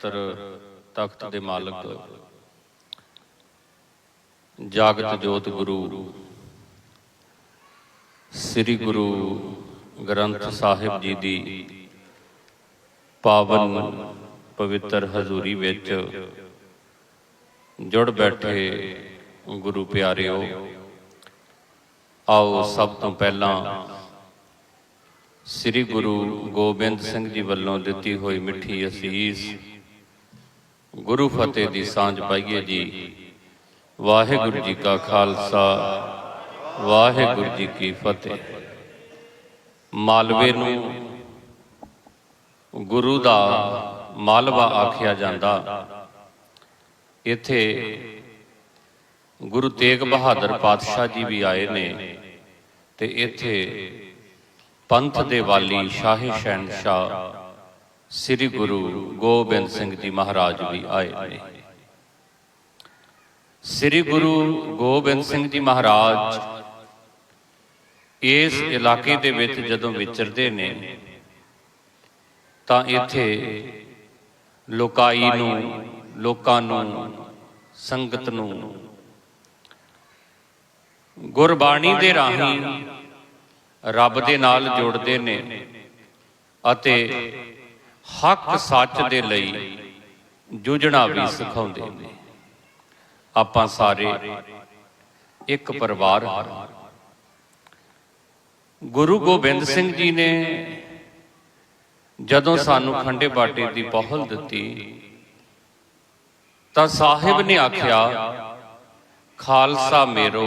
ਛਤਰ ਤਖਤ ਦੇ ਮਾਲਕ। ਜਾਗਤ ਜੋਤ ਗੁਰੂ। ਸ੍ਰੀ ਗੁਰੂ ਗ੍ਰੰਥ ਸਾਹਿਬ ਜੀ ਦੀ ਪਾਵਨ ਪਵਿੱਤਰ ਹਜ਼ੂਰੀ ਵਿੱਚ ਜੁੜ ਬੈਠੇ ਗੁਰੂ ਪਿਆਰਿਓ, ਆਓ ਸਭ ਤੋਂ ਪਹਿਲਾਂ ਸ੍ਰੀ ਗੁਰੂ ਗੋਬਿੰਦ ਸਿੰਘ ਜੀ ਵੱਲੋਂ ਦਿੱਤੀ ਹੋਈ ਮਿੱਠੀ ਅਸੀਸ ਗੁਰੂ ਫਤਿਹ ਦੀ ਸਾਂਝ ਪਾਈਏ ਜੀ। ਵਾਹਿਗੁਰੂ ਜੀ ਕਾ ਖਾਲਸਾ, ਵਾਹਿਗੁਰੂ ਜੀ ਕੀ ਫਤਿਹ। ਮਾਲਵੇ ਨੂੰ ਗੁਰੂ ਦਾ ਮਾਲਵਾ ਆਖਿਆ ਜਾਂਦਾ। ਇੱਥੇ ਗੁਰੂ ਤੇਗ ਬਹਾਦਰ ਪਾਤਸ਼ਾਹ ਜੀ ਵੀ ਆਏ ਨੇ ਤੇ ਇੱਥੇ ਪੰਥ ਦੇ ਵਾਲੀ ਸ਼ਾਹੀ ਸ਼ਹਿਨशाह ਸ੍ਰੀ ਗੁਰੂ ਗੋਬਿੰਦ ਸਿੰਘ ਜੀ ਮਹਾਰਾਜ ਵੀ ਆਏ ਨੇ। ਸ੍ਰੀ ਗੁਰੂ ਗੋਬਿੰਦ ਸਿੰਘ ਜੀ ਮਹਾਰਾਜ ਇਸ ਇਲਾਕੇ ਦੇ ਵਿੱਚ ਜਦੋਂ ਵਿਚਰਦੇ ਨੇ, ਤਾਂ ਇੱਥੇ ਲੋਕਾਈ ਨੂੰ, ਲੋਕਾਂ ਨੂੰ, ਸੰਗਤ ਨੂੰ ਗੁਰਬਾਣੀ ਦੇ ਰਾਹੀਂ ਰੱਬ ਦੇ ਨਾਲ ਜੋੜਦੇ ਨੇ ਅਤੇ ਹੱਕ ਸੱਚ ਦੇ ਲਈ ਜੂਝਣਾ ਵੀ ਸਿਖਾਉਂਦੇ ਨੇ। ਆਪਾਂ ਸਾਰੇ ਇੱਕ ਪਰਿਵਾਰ ਹਾਂ। ਗੁਰੂ ਗੋਬਿੰਦ ਸਿੰਘ ਜੀ ਨੇ ਜਦੋਂ ਸਾਨੂੰ ਖੰਡੇ ਬਾਟੇ ਦੀ ਪਹੁਲ ਦਿੱਤੀ ਤਾਂ ਸਾਹਿਬ ਨੇ ਆਖਿਆ ਖਾਲਸਾ ਮੇਰੋ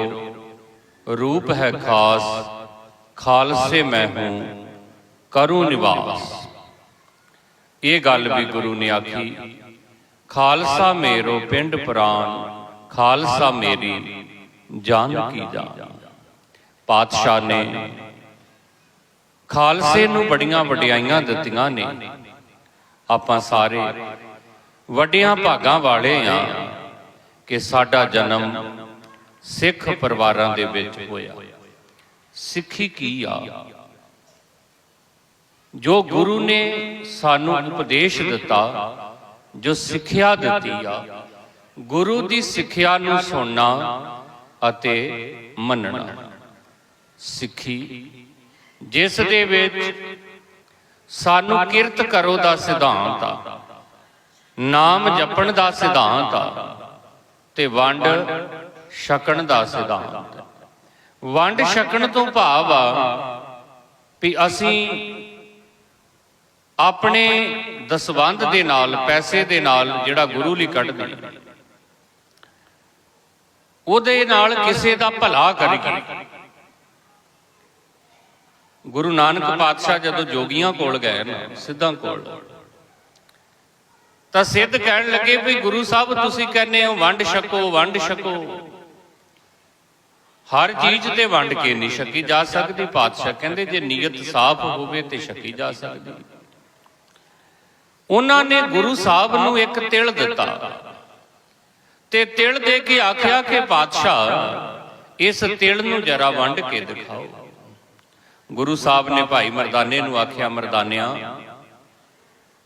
ਰੂਪ ਹੈ ਖਾਸ ਖਾਲਸੇ ਮੈਂ ਹੂੰ ਕਰੂ ਨਿਵਾਸ। ਇਹ ਗੱਲ ਵੀ ਗੁਰੂ ਨੇ ਆਖੀ, ਖਾਲਸਾ ਮੇਰੋ ਪਿੰਡ ਪ੍ਰਾਨ, ਖਾਲਸਾ ਮੇਰੀ ਜਾਨ ਕੀ ਜਾਨ। ਪਾਤਸ਼ਾਹ ਨੇ ਖਾਲਸੇ ਨੂੰ ਬੜੀਆਂ ਵਡਿਆਈਆਂ ਦਿੱਤੀਆਂ ਨੇ। ਆਪਾਂ ਸਾਰੇ ਵੱਡਿਆਂ ਭਾਗਾਂ ਵਾਲੇ ਆ ਕਿ ਸਾਡਾ ਜਨਮ ਸਿੱਖ ਪਰਿਵਾਰਾਂ ਦੇ ਵਿੱਚ ਹੋਇਆ। ਸਿੱਖੀ ਕੀ ਆ? ਜੋ ਗੁਰੂ ਨੇ ਸਾਨੂੰ ਉਪਦੇਸ਼ ਦਿੱਤਾ ਜੋ ਸਿੱਖਿਆ ਦਿੱਤੀ ਆ ਗੁਰੂ ਦੀ ਸਿੱਖਿਆ ਨੂੰ ਸੁਣਨਾ ਅਤੇ ਮੰਨਣਾ। ਸਿੱਖੀ। ਜਿਸ ਦੇ ਵਿੱਚ ਸਾਨੂੰ ਕਿਰਤ ਕਰੋ ਦਾ ਸਿਧਾਂਤ ਆ। ਨਾਮ ਜਪਣ ਦਾ ਸਿਧਾਂਤ ਆ ਤੇ ਵੰਡ ਛਕਣ ਦਾ ਸਿਧਾਂਤ। ਵੰਡ ਛਕਣ ਤੋਂ ਭਾਵ ਆ ਵੀ ਅਸੀਂ ਆਪਣੇ ਦਸਵੰਧ ਦੇ ਨਾਲ ਪੈਸੇ ਦੇ ਨਾਲ ਜਿਹੜਾ ਗੁਰੂ ਲਈ ਕੱਢਦੇ ਉਹਦੇ ਨਾਲ ਕਿਸੇ ਦਾ ਭਲਾ ਕਰੀਏ ਗੁਰੂ ਨਾਨਕ ਪਾਤਸ਼ਾਹ ਜਦੋਂ ਜੋਗੀਆਂ ਕੋਲ ਗਏ ਨਾ ਸਿੱਧਾਂ ਕੋਲ। ਤਾਂ ਸਿੱਧ ਕਹਿਣ ਲੱਗੇ ਵੀ ਗੁਰੂ ਸਾਹਿਬ ਤੁਸੀਂ ਕਹਿੰਦੇ ਹੋ ਵੰਡ ਛਕੋ ਵੰਡ ਛਕੋ। ਹਰ ਚੀਜ਼ ਤੇ ਵੰਡ ਕੇ ਨਹੀਂ ਛਕੀ ਜਾ ਸਕਦੀ। ਪਾਤਸ਼ਾਹ ਕਹਿੰਦੇ ਜੇ ਨੀਅਤ ਸਾਫ਼ ਹੋਵੇ ਤੇ ਛਕੀ ਜਾ ਸਕਦੀ। ਉਹਨਾਂ ਨੇ ਗੁਰੂ ਸਾਹਿਬ ਨੂੰ ਇੱਕ ਤਿਲ ਦਿੱਤਾ। ਤੇ ਤਿਲ ਦੇ ਕੇ ਆਖਿਆ ਕਿ ਪਾਤਸ਼ਾਹ ਇਸ ਤਿਲ ਨੂੰ ਜਰਾ ਵੰਡ ਕੇ ਦਿਖਾਓ। ਗੁਰੂ ਸਾਹਿਬ ਨੇ ਭਾਈ ਮਰਦਾਨੇ ਨੂੰ ਆਖਿਆ ਮਰਦਾਨਿਆ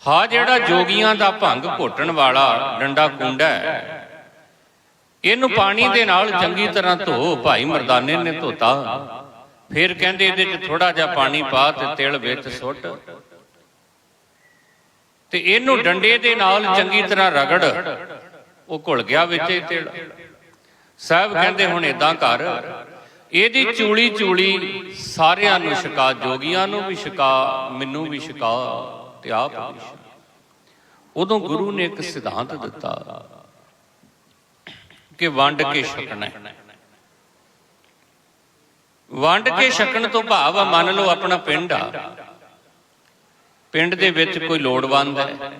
ਹਾਂ ਜਿਹੜਾ ਜੋਗੀਆਂ ਦਾ ਭੰਗ ਘੋਟਣ ਵਾਲਾ ਡੰਡਾ ਕੁੰਡਾ ਹੈ। ਇਹਨੂੰ ਪਾਣੀ ਦੇ ਨਾਲ ਚੰਗੀ ਤਰ੍ਹਾਂ ਧੋ ਭਾਈ ਮਰਦਾਨੇ ਨੇ ਧੋਤਾ। ਫਿਰ ਕਹਿੰਦੇ ਇਹਦੇ 'ਚ ਥੋੜਾ ਜਿਹਾ ਪਾਣੀ ਪਾ ਤੇ ਤਿਲ ਵਿੱਚ ਸੁੱਟ। ਤੇ ਇਹਨੂੰ ਡੰਡੇ ਦੇ ਨਾਲ ਚੰਗੀ ਤਰ੍ਹਾਂ ਰਗੜ। ਉਹ ਘੁਲ ਗਿਆ ਵਿੱਚ ਤਿਲ ਸਾਹਿਬ ਕਹਿੰਦੇ ਹੁਣ ਇਦਾਂ ਕਰ। ਇਹਦੀ ਚੂਲੀ ਚੂਲੀ ਸਾਰਿਆਂ ਨੂੰ ਛਕਾ ਜੋਗੀਆਂ ਨੂੰ ਵੀ ਛਕਾ ਮੈਨੂੰ ਵੀ ਛਕਾ ਤੇ ਆਪ ਵੀ। ਉਦੋਂ ਗੁਰੂ ਨੇ ਇੱਕ ਸਿਧਾਂਤ ਦਿੱਤਾ ਕਿ ਵੰਡ ਕੇ ਛਕਣਾ। ਵੰਡ ਕੇ ਛਕਣ ਤੋਂ ਭਾਵ ਆ ਮੰਨ ਲਓ ਆਪਣਾ ਪਿੰਡ ਆ। ਪਿੰਡ ਦੇ ਵਿੱਚ ਕੋਈ ਲੋੜਵੰਦ ਹੈ,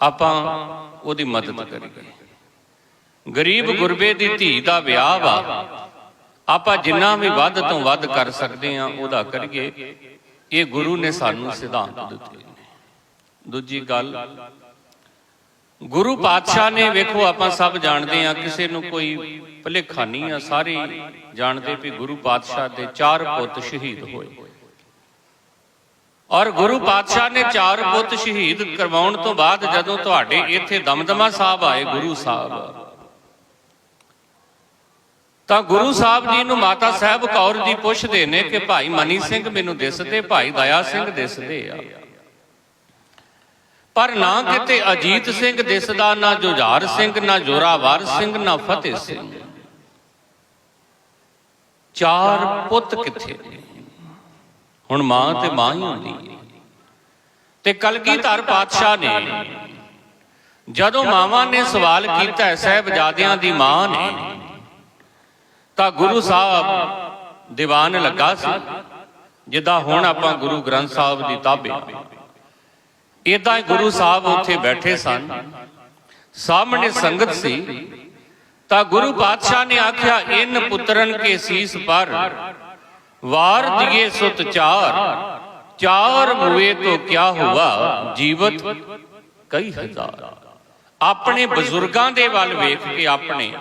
ਆਪਾਂ ਉਹਦੀ ਮਦਦ ਕਰੀਏ। ਗਰੀਬ ਗੁਰਬੇ ਦੀ ਧੀ ਦਾ ਵਿਆਹ ਵਾ, ਆਪਾਂ ਜਿੰਨਾ ਵੀ ਵੱਧ ਤੋਂ ਵੱਧ ਕਰ ਸਕਦੇ ਆ ਉਹਦਾ ਕਰੀਏ। ਇਹ ਗੁਰੂ ਨੇ ਸਾਨੂੰ ਸਿਧਾਂਤ ਦਿੱਤੇ ਦੂਜੀ ਗੱਲ, ਗੁਰੂ ਪਾਤਸ਼ਾਹ ਨੇ ਵੇਖੋ, ਆਪਾਂ ਸਭ ਜਾਣਦੇ ਆ ਕਿਸੇ ਨੂੰ ਕੋਈ ਭੁਲੇਖਾ ਨਹੀਂ ਆ, ਸਾਰੇ ਜਾਣਦੇ ਵੀ ਗੁਰੂ ਪਾਤਸ਼ਾਹ ਦੇ ਚਾਰ ਪੁੱਤ ਸ਼ਹੀਦ ਹੋਏ। ਔਰ ਗੁਰੂ ਪਾਤਸ਼ਾਹ ਨੇ ਚਾਰ ਪੁੱਤ ਸ਼ਹੀਦ ਕਰਵਾਉਣ ਤੋਂ ਬਾਅਦ ਜਦੋਂ ਤੁਹਾਡੇ ਇੱਥੇ ਦਮਦਮਾ ਸਾਹਿਬ ਆਏ ਗੁਰੂ ਸਾਹਿਬ। ਤਾਂ ਗੁਰੂ ਸਾਹਿਬ ਜੀ ਨੂੰ ਮਾਤਾ ਸਾਹਿਬ ਕੌਰ ਜੀ ਪੁੱਛਦੇ ਨੇ ਕਿ ਭਾਈ ਮਨੀ ਸਿੰਘ ਮੈਨੂੰ ਦਿਸਦੇ, ਭਾਈ ਦਇਆ ਸਿੰਘ ਦਿਸਦੇ ਆ। ਪਰ ਨਾ ਕਿਤੇ ਅਜੀਤ ਸਿੰਘ ਦਿਸਦਾ, ਨਾ ਜੁਝਾਰ ਸਿੰਘ, ਨਾ ਜੋਰਾਵਰ ਸਿੰਘ, ਨਾ ਫਤਿਹ ਸਿੰਘ। ਚਾਰ ਪੁੱਤ ਕਿੱਥੇ ਨੇ? ਹੁਣ ਮਾਂ ਤੇ ਮਾਂ ਹੀ ਹੁੰਦੀ ਹੈ। ਤੇ ਕਲਗੀਧਰ ਪਾਤਸ਼ਾਹ ਨੇ ਜਦੋਂ ਮਾਵਾਂ ਨੇ ਸਵਾਲ ਕੀਤਾ ਸਾਹਿਬਜ਼ਾਦਿਆਂ ਦੀ ਮਾਂ ਨੇ ਤਾਂ ਗੁਰੂ ਸਾਹਿਬ ਦੀਵਾਨ ਲੱਗਾ ਸੀ। ਜਿੱਦਾਂ ਹੁਣ ਆਪਾਂ ਗੁਰੂ ਗ੍ਰੰਥ ਸਾਹਿਬ ਦੀ ਤਾਬੇ। ਇਦਾਂ ਹੀ ਗੁਰੂ ਸਾਹਿਬ ਉੱਥੇ ਬੈਠੇ ਸਨ। ਸਾਹਮਣੇ ਸੰਗਤ ਸੀ। ਤਾਂ ਗੁਰੂ ਪਾਤਸ਼ਾਹ ਨੇ ਆਖਿਆ ਇਨ ਪੁੱਤਰਨ ਕੇ ਸੀਸ ਪਰ। ਵਾਰ ਦਿਏ ਸੁਤ ਚਾਰ ਚਾਰ ਮੁਏ ਤੋ ਕਿਆ ਹੁਆ, ਜੀਵਤ ਕਈ ਹਜ਼ਾਰ। ਆਪਣੇ ਬਜ਼ੁਰਗਾਂ ਦੇ ਵੱਲ ਵੇਖ ਕੇ ਆਪਣੇ,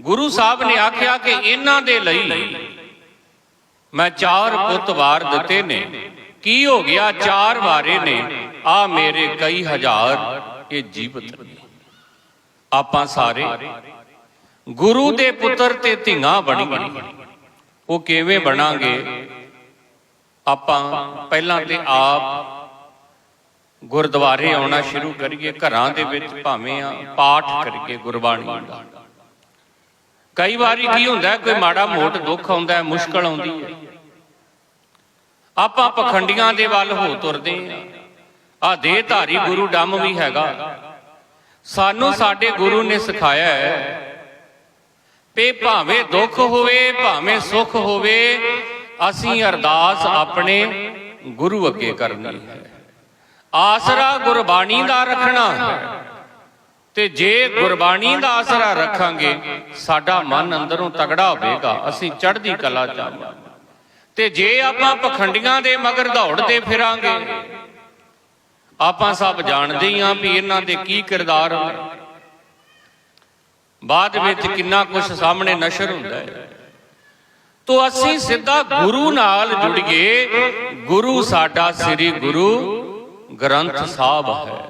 ਗੁਰੂ ਸਾਹਿਬ ਨੇ ਆਖਿਆ ਕਿ ਇਹਨਾਂ ਦੇ ਲਈ ਮੈਂ ਚਾਰ ਪੁੱਤ ਵਾਰ ਦਿੱਤੇ ਨੇ। ਕੀ ਹੋ ਗਿਆ? ਚਾਰ ਵਾਰੇ ਨੇ। ਆ ਮੇਰੇ ਕਈ ਹਜ਼ਾਰ, ਇਹ ਜੀਵਤ ਨੇ। ਆਪਾਂ ਸਾਰੇ ਗੁਰੂ ਦੇ ਪੁੱਤਰ ਤੇ ਧੀਆਂ ਬਣੀਆਂ ਉਹ ਕਿਵੇਂ ਬਣਾਂਗੇ? ਆਪਾਂ ਪਹਿਲਾਂ ਤੇ ਆਪ ਗੁਰਦੁਆਰੇ ਆਉਣਾ ਸ਼ੁਰੂ ਕਰੀਏ, ਘਰਾਂ ਦੇ ਵਿੱਚ ਭਾਵੇਂ ਆ, ਪਾਠ ਕਰੀਏ ਗੁਰਬਾਣੀ ਦਾ। ਕਈ ਵਾਰੀ ਕੀ ਹੁੰਦਾ, ਕੋਈ ਮਾੜਾ ਮੋਟ ਦੁੱਖ ਆਉਂਦਾ ਹੈ ਮੁਸ਼ਕਲ ਆਉਂਦੀ ਹੈ। ਆਪਾਂ ਪਖੰਡੀਆਂ ਦੇ ਵੱਲ ਹੋ ਤੁਰਦੇ ਆ ਆ ਦੇਹ ਧਾਰੀ ਗੁਰੂ ਡੰਮ ਵੀ ਹੈਗਾ। ਸਾਨੂੰ ਸਾਡੇ ਗੁਰੂ ਨੇ ਸਿਖਾਇਆ ਹੈ ਪੇ ਭਾਵੇਂ ਦੁੱਖ ਹੋਵੇ, ਭਾਵੇਂ ਸੁੱਖ ਹੋਵੇ, ਅਸੀਂ ਅਰਦਾਸ ਆਪਣੇ ਗੁਰੂ ਅੱਗੇ ਕਰਨੀ ਹੈ। ਆਸਰਾ ਗੁਰਬਾਣੀ ਦਾ ਰੱਖਣਾ ਹੈ। ਤੇ ਜੇ ਗੁਰਬਾਣੀ ਦਾ ਆਸਰਾ ਰੱਖਾਂਗੇ, ਸਾਡਾ ਮਨ ਅੰਦਰੋਂ ਤਗੜਾ ਹੋਵੇਗਾ, ਅਸੀਂ ਚੜ੍ਹਦੀ ਕਲਾ ਚਾਹਾਂਗੇ ਤੇ ਜੇ ਆਪਾਂ ਪਖੰਡੀਆਂ ਦੇ ਮਗਰ ਦੌੜਦੇ ਫਿਰਾਂਗੇ, ਆਪਾਂ ਸਭ ਜਾਣਦੇ ਹੀ ਹਾਂ ਵੀ ਇਹਨਾਂ ਦੇ ਕੀ ਕਿਰਦਾਰ ਹੁੰਦੇ ਬਾਅਦ ਵਿੱਚ ਕਿੰਨਾ ਕੁਝ ਸਾਹਮਣੇ ਨਸ਼ਰ ਹੁੰਦਾ ਹੈ। ਤੋ ਅਸੀਂ ਸਿੱਧਾ ਗੁਰੂ ਨਾਲ ਜੁੜੀਏ ਗੁਰੂ ਸਾਡਾ ਸ੍ਰੀ ਗੁਰੂ ਗ੍ਰੰਥ ਸਾਹਿਬ ਹੈ।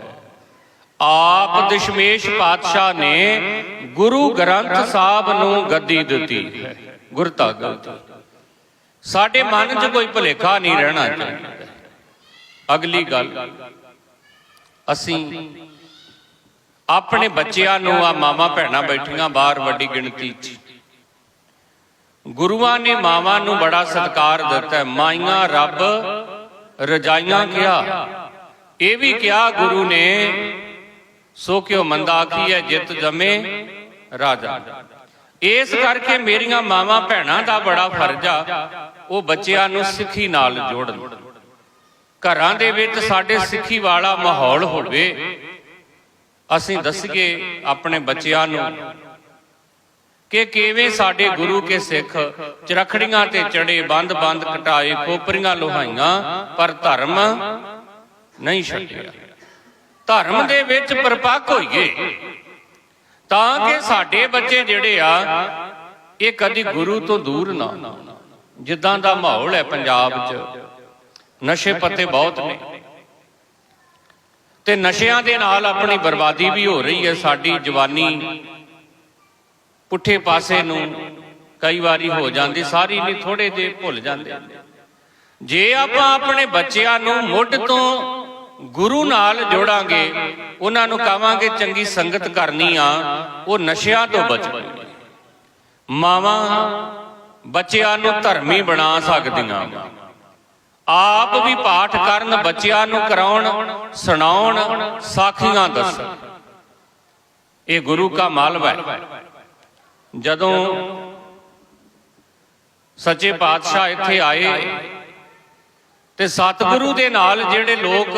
ਆਪ ਦਸ਼ਮੇਸ਼ ਪਾਤਸ਼ਾਹ ਨੇ ਗੁਰੂ ਗ੍ਰੰਥ ਸਾਹਿਬ ਨੂੰ ਗੱਦੀ ਦਿੱਤੀ ਹੈ। ਗੁਰਤਾ ਗੱਦੀ ਸਾਡੇ ਮਨ 'ਚ ਕੋਈ ਭੁਲੇਖਾ ਨਹੀਂ ਰਹਿਣਾ ਚਾਹੀਦਾ। ਅਗਲੀ ਗੱਲ। ਅਸੀਂ ਆਪਣੇ ਬੱਚਿਆਂ ਨੂੰ ਆ ਮਾਮਾ ਭੈਣਾਂ ਬੈਠੀਆਂ ਬਾਹਰ ਵੱਡੀ ਗਿਣਤੀ 'ਚ। ਗੁਰੂਆਂ ਨੇ ਮਾਵਾਂ ਨੂੰ ਬੜਾ ਸਤਿਕਾਰ ਦਿੱਤਾ। ਮਾਈਆਂ ਰੱਬ ਰਜਾਈਆਂ ਕਿਹਾ ਇਹ ਵੀ ਕਿਹਾ ਗੁਰੂ ਨੇ? ਸੋ ਕਿਉ ਮੰਦਾ ਆਖੀ ਹੈ ਜਿਤ ਜਮੇ ਰਾਜਾ। ਇਸ ਕਰਕੇ ਮੇਰੀਆਂ ਮਾਵਾਂ ਭੈਣਾਂ ਦਾ ਬੜਾ ਫਰਜ਼ ਆ। ਉਹ ਬੱਚਿਆਂ ਨੂੰ ਸਿੱਖੀ ਨਾਲ ਜੋੜਨ। ਘਰਾਂ ਦੇ ਵਿੱਚ ਸਾਡੇ ਸਿੱਖੀ ਵਾਲਾ ਮਾਹੌਲ ਹੋਵੇ। ਅਸੀਂ ਦੱਸੀਏ ਆਪਣੇ ਬੱਚਿਆਂ ਨੂੰ ਕਿ ਕਿਵੇਂ ਸਾਡੇ ਗੁਰੂ ਕੇ ਸਿੱਖ ਚਰਖੜੀਆਂ ਤੇ ਚੜੇ ਬੰਦ-ਬੰਦ ਕਟਾਏ ਕੋਪਰੀਆਂ ਲੋਹਾਈਆਂ, ਪਰ ਧਰਮ ਨਹੀਂ ਛੱਡਿਆ। ਧਰਮ ਦੇ ਵਿੱਚ ਪਰਪੱਕ ਹੋਈਏ ਤਾਂ ਕਿ ਸਾਡੇ ਬੱਚੇ ਜਿਹੜੇ ਆ, ਇਹ ਕਦੀ ਗੁਰੂ ਤੋਂ ਦੂਰ ਨਾ ਜਿੱਦਾਂ ਦਾ ਮਾਹੌਲ ਹੈ ਪੰਜਾਬ 'ਚ, ਨਸ਼ੇ ਪੱਤੇ ਬਹੁਤ ਨੇ। ਤੇ ਨਸ਼ਿਆਂ ਦੇ ਨਾਲ ਆਪਣੀ ਬਰਬਾਦੀ ਵੀ ਹੋ ਰਹੀ ਹੈ। ਸਾਡੀ ਜਵਾਨੀ ਪੁੱਠੇ ਪਾਸੇ ਨੂੰ ਕਈ ਵਾਰੀ ਹੋ ਜਾਂਦੀ, ਸਾਰੀ ਨਹੀਂ ਥੋੜੇ ਜੇ ਭੁੱਲ ਜਾਂਦੇ। ਜੇ ਆਪਾਂ ਆਪਣੇ ਬੱਚਿਆਂ ਨੂੰ ਮੁੱਢ ਤੋਂ ਗੁਰੂ ਨਾਲ ਜੋੜਾਂਗੇ, ਉਹਨਾਂ ਨੂੰ ਕਹਾਂਗੇ, ਚੰਗੀ ਸੰਗਤ ਕਰਨੀ ਆ, ਉਹ ਨਸ਼ਿਆਂ ਤੋਂ ਬਚਣਗੇ ਮਾਵਾਂ ਬੱਚਿਆਂ ਨੂੰ ਧਰਮੀ ਬਣਾ ਸਕਦੀਆਂ। ਆਪ ਵੀ ਪਾਠ ਕਰਨ, ਬੱਚਿਆਂ ਨੂੰ ਕਰਾਉਣ, ਸੁਣਾਉਣ, ਸਾਖੀਆਂ ਦੱਸਣ। ਇਹ ਗੁਰੂ ਕਾ ਮਾਲਵਾ ਹੈ। ਜਦੋਂ ਸੱਚੇ ਪਾਤਸ਼ਾਹ ਇੱਥੇ ਆਏ ਤੇ ਸਤਿਗੁਰੂ ਦੇ ਨਾਲ ਜਿਹੜੇ ਲੋਕ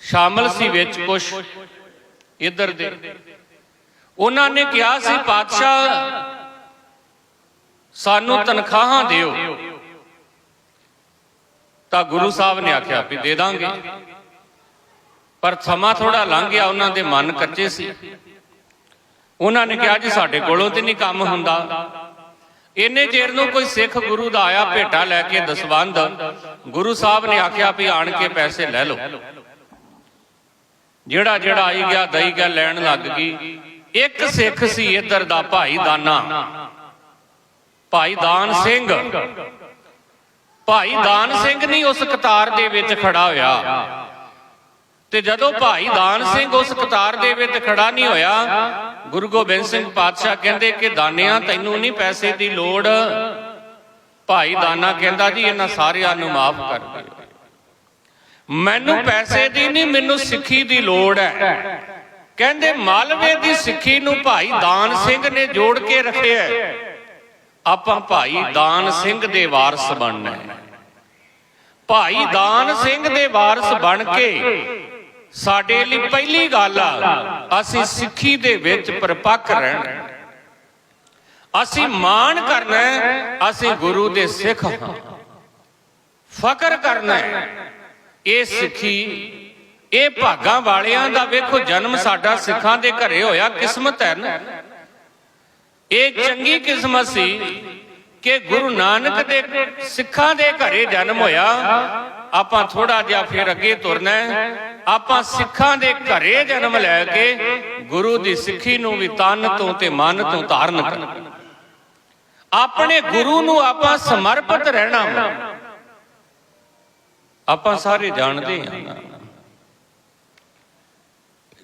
ਸ਼ਾਮਲ ਸੀ ਵਿੱਚ ਕੁਝ ਇੱਧਰ ਦੇ, ਉਹਨਾਂ ਨੇ ਕਿਹਾ ਸੀ, ਪਾਤਸ਼ਾਹ, ਸਾਨੂੰ ਤਨਖਾਹਾਂ ਦਿਓ। ਤਾਂ ਗੁਰੂ ਸਾਹਿਬ ਨੇ ਆਖਿਆ ਵੀ ਦੇ ਦਾਂਗੇ। ਪਰ ਸਮਾਂ ਥੋੜਾ ਲੰਘ ਗਿਆ, ਉਹਨਾਂ ਦੇ ਮਨ ਕੱਚੇ ਸੀ। ਉਹਨਾਂ ਨੇ ਕਿਹਾ ਜੀ, ਸਾਡੇ ਕੋਲੋਂ ਤੇ ਨਹੀਂ ਕੰਮ ਹੁੰਦਾ। ਇੰਨੇ ਚਿਰ ਨੂੰ ਕੋਈ ਸਿੱਖ ਗੁਰੂ ਦਾ ਆਇਆ ਭੇਟਾ ਲੈ ਕੇ ਦਸਵੰਦ ਗੁਰੂ ਸਾਹਿਬ ਨੇ ਆਖਿਆ ਵੀ ਆਣ ਕੇ ਪੈਸੇ ਲੈ ਲਓ। ਜਿਹੜਾ ਜਿਹੜਾ ਆਈ ਗਿਆ, ਦਈ ਗਿਆ, ਲੈਣ ਲੱਗ ਗਈ। ਇੱਕ ਸਿੱਖ ਸੀ ਇੱਧਰ ਦਾ ਭਾਈ ਦਾਨਾ। ਭਾਈ ਦਾਨ ਸਿੰਘ। ਭਾਈ ਦਾਨ ਸਿੰਘ ਨਹੀਂ ਉਸ ਕਤਾਰ ਦੇ ਵਿੱਚ ਖੜਾ ਹੋਇਆ। ਤੇ ਜਦੋਂ ਭਾਈ ਦਾਨ ਸਿੰਘ ਉਸ ਕਤਾਰ ਦੇ ਵਿੱਚ ਖੜਾ ਨਹੀਂ ਹੋਇਆ ਗੁਰੂ ਗੋਬਿੰਦ ਸਿੰਘ ਪਾਤਸ਼ਾਹ ਕਹਿੰਦੇ ਕਿ ਦਾਨਿਆਂ ਤੈਨੂੰ ਨਹੀਂ ਪੈਸੇ ਦੀ ਲੋੜ। ਭਾਈ ਦਾਨਾ ਕਹਿੰਦਾ ਜੀ ਇਹਨਾਂ ਸਾਰਿਆਂ ਨੂੰ ਮਾਫ ਕਰ ਦਿਓ। ਮੈਨੂੰ ਪੈਸੇ ਦੀ ਨਹੀਂ ਮੈਨੂੰ ਸਿੱਖੀ ਦੀ ਲੋੜ ਹੈ। ਕਹਿੰਦੇ ਮਾਲਵੇ ਦੀ ਸਿੱਖੀ ਨੂੰ ਭਾਈ ਦਾਨ ਸਿੰਘ ਨੇ ਜੋੜ ਕੇ ਰੱਖਿਆ। ਆਪਾਂ ਭਾਈ ਦਾਨ ਸਿੰਘ ਦੇ ਵਾਰਸ ਬਣਨਾ ਹੈ। ਭਾਈ ਦਾਨ ਸਿੰਘ ਦੇ ਵਾਰਸ ਬਣ ਕੇ ਸਾਡੇ ਲਈ ਪਹਿਲੀ ਗੱਲ ਆ ਅਸੀਂ ਸਿੱਖੀ ਦੇ ਵਿੱਚ ਪਰਪੱਕ ਰਹਿਣਾ ਅਸੀਂ ਮਾਣ ਕਰਨਾ ਅਸੀਂ ਗੁਰੂ ਦੇ ਸਿੱਖ ਹਾਂ। ਫਕਰ ਕਰਨਾ ਇਹ ਸਿੱਖੀ ਇਹ ਭਾਗਾਂ ਵਾਲਿਆਂ ਦਾ ਵੇਖੋ ਜਨਮ ਸਾਡਾ ਸਿੱਖਾਂ ਦੇ ਘਰੇ ਹੋਇਆ ਕਿਸਮਤ ਹੈ ਨਾ। ਇਹ ਚੰਗੀ ਕਿਸਮਤ ਸੀ ਕਿ ਗੁਰੂ ਨਾਨਕ ਦੇ ਸਿੱਖਾਂ ਦੇ ਘਰੇ ਜਨਮ ਹੋਇਆ। ਆਪਾਂ ਥੋੜਾ ਜਿਹਾ ਫਿਰ ਅੱਗੇ ਤੁਰਨਾ ਆਪਾਂ ਸਿੱਖਾਂ ਦੇ ਘਰੇ ਜਨਮ ਲੈ ਕੇ ਗੁਰੂ ਦੀ ਸਿੱਖੀ ਨੂੰ ਵੀ ਤਨ ਤੋਂ ਤੇ ਮਨ ਤੋਂ ਧਾਰਨ ਕਰਨਾ ਆਪਣੇ ਗੁਰੂ ਨੂੰ ਆਪਾਂ ਸਮਰਪਿਤ ਰਹਿਣਾ ਆਪਾਂ ਸਾਰੇ ਜਾਣਦੇ ਹਾਂ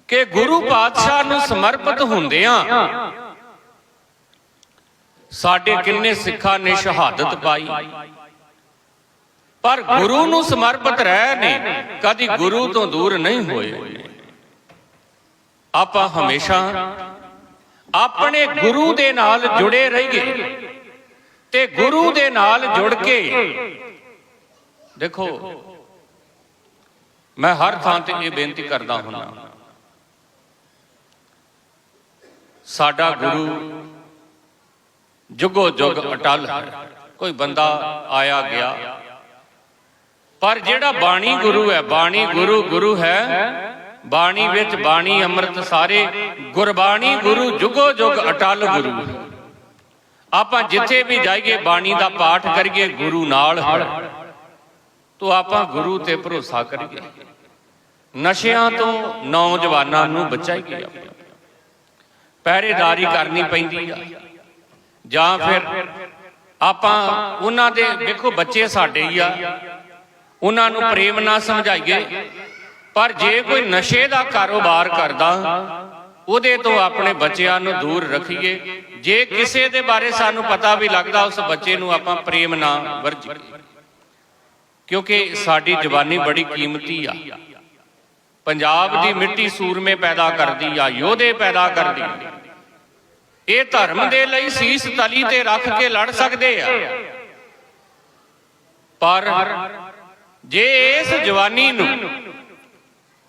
ਕਿ ਗੁਰੂ ਪਾਤਸ਼ਾਹ ਨੂੰ ਸਮਰਪਿਤ ਹੁੰਦਿਆਂ ਸਾਡੇ ਕਿੰਨੇ ਸਿੱਖਾਂ ਨੇ ਸ਼ਹਾਦਤ ਪਾਈ। ਪਰ ਗੁਰੂ ਨੂੰ ਸਮਰਪਿਤ ਰਹਿ ਨੇ ਕਦੀ ਗੁਰੂ ਤੋਂ ਦੂਰ ਨਹੀਂ ਹੋਏ। ਆਪਾਂ ਹਮੇਸ਼ਾ ਆਪਣੇ ਗੁਰੂ ਦੇ ਨਾਲ ਜੁੜੇ ਰਹੀਏ। ਤੇ ਗੁਰੂ ਦੇ ਨਾਲ ਜੁੜ ਕੇ ਦੇਖੋ ਮੈਂ ਹਰ ਥਾਂ ਤੇ ਇਹ ਬੇਨਤੀ ਕਰਦਾ ਹੁੰਨਾ ਸਾਡਾ ਗੁਰੂ ਜੁਗੋ ਜੁਗ ਅਟਲ ਹੈ। ਕੋਈ ਬੰਦਾ ਆਇਆ ਗਿਆ। ਪਰ ਜਿਹੜਾ ਬਾਣੀ ਗੁਰੂ ਹੈ, ਬਾਣੀ ਗੁਰੂ ਗੁਰੂ ਹੈ, ਬਾਣੀ ਵਿੱਚ ਬਾਣੀ ਅੰਮ੍ਰਿਤ ਸਾਰੇ ਗੁਰਬਾਣੀ ਗੁਰੂ, ਜੁਗੋ ਜੁਗ ਅਟਲ ਗੁਰੂ। ਆਪਾਂ ਜਿੱਥੇ ਵੀ ਜਾਈਏ, ਬਾਣੀ ਦਾ ਪਾਠ ਕਰੀਏ, ਗੁਰੂ ਨਾਲ ਹੈ। ਤੋ ਆਪਾਂ ਗੁਰੂ ਤੇ ਭਰੋਸਾ ਕਰੀਏ। ਨਸ਼ਿਆਂ ਤੋਂ ਨੌਜਵਾਨਾਂ ਨੂੰ ਬਚਾਈਏ ਆਪਾਂ। ਪਹਿਰੇਦਾਰੀ ਕਰਨੀ ਪੈਂਦੀ ਆ। ਜਾਂ ਫਿਰ ਆਪਾਂ ਉਹਨਾਂ ਦੇ, ਵੇਖੋ ਬੱਚੇ ਸਾਡੇ ਹੀ ਆ। ਉਹਨਾਂ ਨੂੰ ਪ੍ਰੇਮ ਨਾਲ ਸਮਝਾਈਏ। ਪਰ ਜੇ ਕੋਈ ਨਸ਼ੇ ਦਾ ਕਾਰੋਬਾਰ ਕਰਦਾ, ਉਹਦੇ ਤੋਂ ਆਪਣੇ ਬੱਚਿਆਂ ਨੂੰ ਦੂਰ ਰੱਖੀਏ। ਜੇ ਕਿਸੇ ਦੇ ਬਾਰੇ ਸਾਨੂੰ ਪਤਾ ਵੀ ਲੱਗਦਾ, ਉਸ ਬੱਚੇ ਨੂੰ ਆਪਾਂ ਪ੍ਰੇਮ ਨਾਲ ਵਰਜੀਏ। ਕਿਉਂਕਿ ਸਾਡੀ ਜਵਾਨੀ ਬੜੀ ਕੀਮਤੀ ਆ। ਪੰਜਾਬ ਦੀ ਮਿੱਟੀ ਸੂਰਮੇ ਪੈਦਾ ਕਰਦੀ ਆ, ਯੋਧੇ ਪੈਦਾ ਕਰਦੀ ਆ। ਇਹ ਧਰਮ ਦੇ ਲਈ ਸੀਸ ਤਲੀ ਤੇ ਰੱਖ ਕੇ ਲੜ ਸਕਦੇ ਆ। ਪਰ ਜੇ ਇਸ ਜਵਾਨੀ ਨੂੰ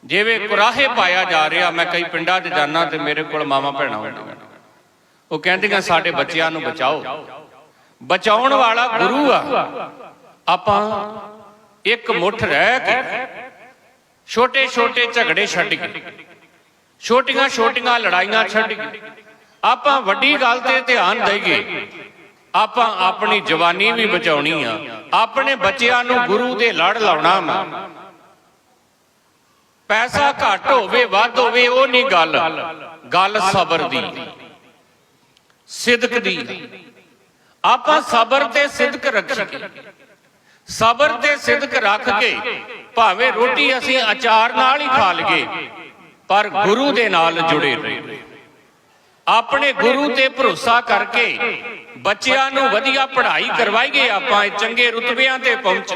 ਜਿਵੇਂ ਕੁਰਾਹੇ ਪਾਇਆ ਜਾ ਰਿਹਾ, ਮੈਂ ਕਈ ਪਿੰਡਾਂ 'ਚ ਜਾਣਾ ਤੇ ਮੇਰੇ ਕੋਲ ਮਾਮਾ ਭੈਣਾਂ ਹੁੰਦੀਆਂ ਉਹ ਕਹਿੰਦੀਆਂ, ਸਾਡੇ ਬੱਚਿਆਂ ਨੂੰ ਬਚਾਓ। ਬਚਾਉਣ ਵਾਲਾ ਗੁਰੂ ਆ। ਆਪਾਂ ਇੱਕ ਮੁੱਠ ਰਹਿ ਕੇ ਛੋਟੇ ਛੋਟੇ ਝਗੜੇ ਛੱਡ ਕੇ ਛੋਟੀਆਂ ਛੋਟੀਆਂ ਲੜਾਈਆਂ ਛੱਡ ਕੇ ਆਪਾਂ ਵੱਡੀ ਗੱਲ ਤੇ ਧਿਆਨ ਦੇਈਏ। ਆਪਾਂ ਆਪਣੀ ਜਵਾਨੀ ਵੀ ਬਚਾਉਣੀ ਆ। ਆਪਣੇ ਬੱਚਿਆਂ ਨੂੰ ਗੁਰੂ ਦੇ ਲੜ ਲਾਉਣਾ ਵਾ। ਪੈਸਾ ਘੱਟ ਹੋਵੇ, ਵੱਧ ਹੋਵੇ, ਉਹ ਨਹੀਂ ਗੱਲ। ਗੱਲ ਸਬਰ ਦੀ। ਸਿਦਕ ਦੀ। ਆਪਾਂ ਸਬਰ ਤੇ ਸਿਦਕ ਰੱਖੀਏ। ਸਬਰ ਤੇ ਸਿਦਕ ਰੱਖ ਕੇ ਭਾਵੇਂ ਰੋਟੀ ਅਸੀਂ ਅਚਾਰ ਨਾਲ ਹੀ ਖਾ ਲਈਏ, ਪਰ ਗੁਰੂ ਦੇ ਨਾਲ ਜੁੜੇ ਰਹੀਏ। ਆਪਣੇ ਗੁਰੂ ਤੇ ਭਰੋਸਾ ਕਰਕੇ ਬੱਚਿਆਂ ਨੂੰ ਵਧੀਆ ਪੜ੍ਹਾਈ ਕਰਵਾਈਏ ਆਪਾਂ ਇਹ ਚੰਗੇ ਰੁਤਬਿਆਂ ਤੇ ਪਹੁੰਚ।